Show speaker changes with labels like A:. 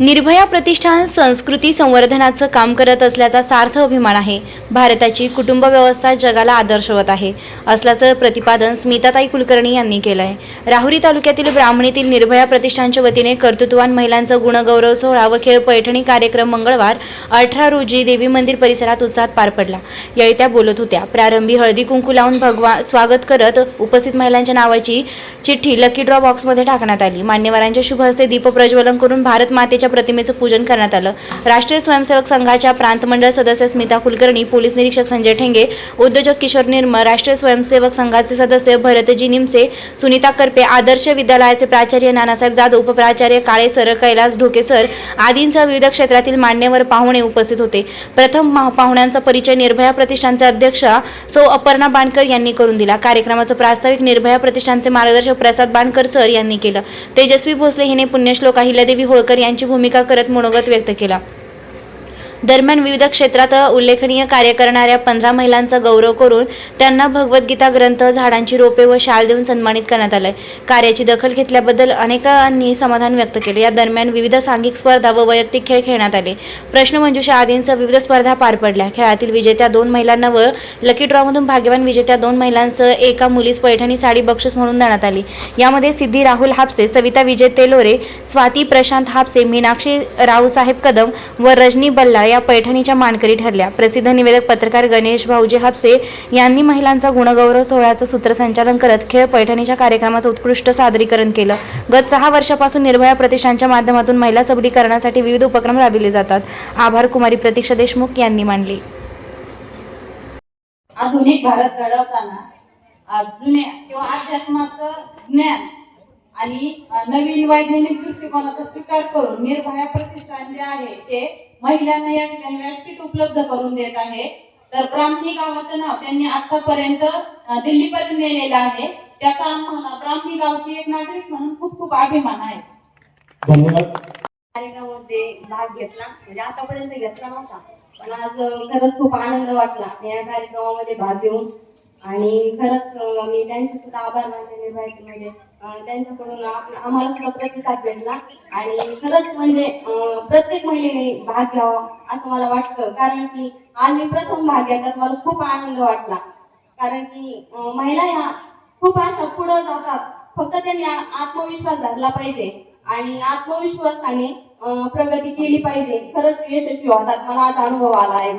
A: निर्भया प्रतिष्ठान संस्कृती संवर्धनाचं काम करत असल्याचा सार्थ अभिमान आहे. भारताची कुटुंब व्यवस्था जगाला आदर्शवत आहे असल्याचं प्रतिपादन स्मिताताई कुलकर्णी यांनी केलं आहे राहुरी तालुक्यातील ब्राह्मणीतील निर्भया प्रतिष्ठानच्या वतीने कर्तृत्ववान महिलांचा गुणगौरव सोहळा व खेळ पैठणी कार्यक्रम मंगळवार अठरा रोजी देवी मंदिर परिसरात उत्साहात पार पडला. यावेळी त्या बोलत होत्या प्रारंभी हळदी कुंकू लावून भगवा स्वागत करत उपस्थित महिलांच्या नावाची चिठ्ठी लकी ड्रॉ बॉक्समध्ये टाकण्यात आली. मान्यवरांच्या शुभ हस्ते दीपप्रज्वलन करून भारत मातेच्या प्रतिमेचं पूजन करण्यात आलं. राष्ट्रीय स्वयंसेवक संघाच्या प्रांत मंडळ सदस्य स्मिता कुलकर्णी पोलीस निरीक्षक संजय ठेंगे उद्योजक किशोर निर्मळ राष्ट्रीय स्वयंसेवक संघाचे सदस्य भरतजी निमसे सुनीता करपे आदर्श विद्यालयाचे प्राचार्य नानासाहेब जाधव उपप्राचार्य काळे सर कैलास ढोके सर आदींसह विविध क्षेत्रातील मान्यवर पाहुणे उपस्थित होते. प्रथम पाहुण्यांचा परिचय निर्भया प्रतिष्ठानचे अध्यक्ष सौ अपर्णा बाणकर यांनी करून दिला. कार्यक्रमाचं प्रास्ताविक निर्भया प्रतिष्ठानचे मार्गदर्शक प्रसाद बाणकर सर यांनी केलं. तेजस्वी भोसले हिने पुण्यश्लोक अहिल्यादेवी होळकर यांची भूमिका करत मनोगत व्यक्त केला. दरम्यान विविध क्षेत्रात उल्लेखनीय कार्य करणाऱ्या पंधरा महिलांचा गौरव करून त्यांना भगवद्गीता ग्रंथ झाडांची रोपे व शाल देऊन सन्मानित करण्यात आलंय. कार्याची दखल घेतल्याबद्दल अनेकांनी समाधान व्यक्त केले. या दरम्यान विविध सांघिक स्पर्धा व वैयक्तिक खेळ खेळण्यात आले. प्रश्नमंजुषा आदींसह विविध स्पर्धा पार पडल्या. खेळातील विजेत्या दोन महिलांना व लकी ड्रॉमधून भाग्यवान विजेत्या दोन महिलांसह एका मुलीस पैठणी साडी बक्षीस म्हणून देण्यात आली. यामध्ये सिद्धी राहुल हापसे सविता विजय तेलोरे स्वाती प्रशांत हापसे मीनाक्षी रावसाहेब कदम व रजनी बल्ला या पैठणीच्या मानकरी ठरल्या. प्रसिद्ध निवेदक पत्रकार गणेश भाऊजी हापसे यांनी महिलांचा गुणगौरव सोहळ्याचं सूत्रसंचालन करत खेळ पैठणीच्या कार्यक्रमाचं उत्कृष्ट सादरीकरण केलं. गत सहा वर्षापासून निर्भया प्रतिष्ठानच्या माध्यमातून महिला सबलीकरणासाठी विविध उपक्रम राबविले जातात. आभार कुमारी प्रतीक्षा देशमुख यांनी मांडले
B: आधुनिक भारत घडवताना जुन्या किंवा अध्यात्माचं ज्ञान आणि नवीन वैज्ञानिक दृष्टिकोनाचा स्वीकार करून निर्भया प्रतिष्ठान जे आहे ते महिलांना या ठिकाणी व्यासपीठ उपलब्ध करून देत आहे. तर ब्राह्मणी गावाचं नाव त्यांनी आतापर्यंत दिल्लीपर्यंत नेलेलं आहे. त्याचा आम्हाला ब्राह्मणी गावची एक नागरिक म्हणून खूप खूप अभिमान आहे.
C: धन्यवाद.
D: कार्यक्रमामध्ये भाग घेतला. म्हणजे आतापर्यंत घेतला नव्हता. पण आज खरंच खूप आनंद वाटला. या कार्यक्रमामध्ये भाग घेऊन आणि खरंच मी त्यांचे सुद्धा आभार मानले पाहिजे म्हणजे त्यांच्याकडून आम्हाला सुद्धा प्रतिसाद भेटला. आणि खरंच म्हणजे प्रत्येक महिलेने भाग घ्यावा असं मला वाटतं. कारण की आज मी प्रथम भाग घेतात मला खूप आनंद वाटला. कारण की महिला ह्या खूप अशा पुढे जातात. फक्त त्यांनी आत्मविश्वास धरला पाहिजे. आणि आत्मविश्वासाने प्रगती केली पाहिजे. खरंच यशस्वी होतात. मला आज अनुभव आला आहे.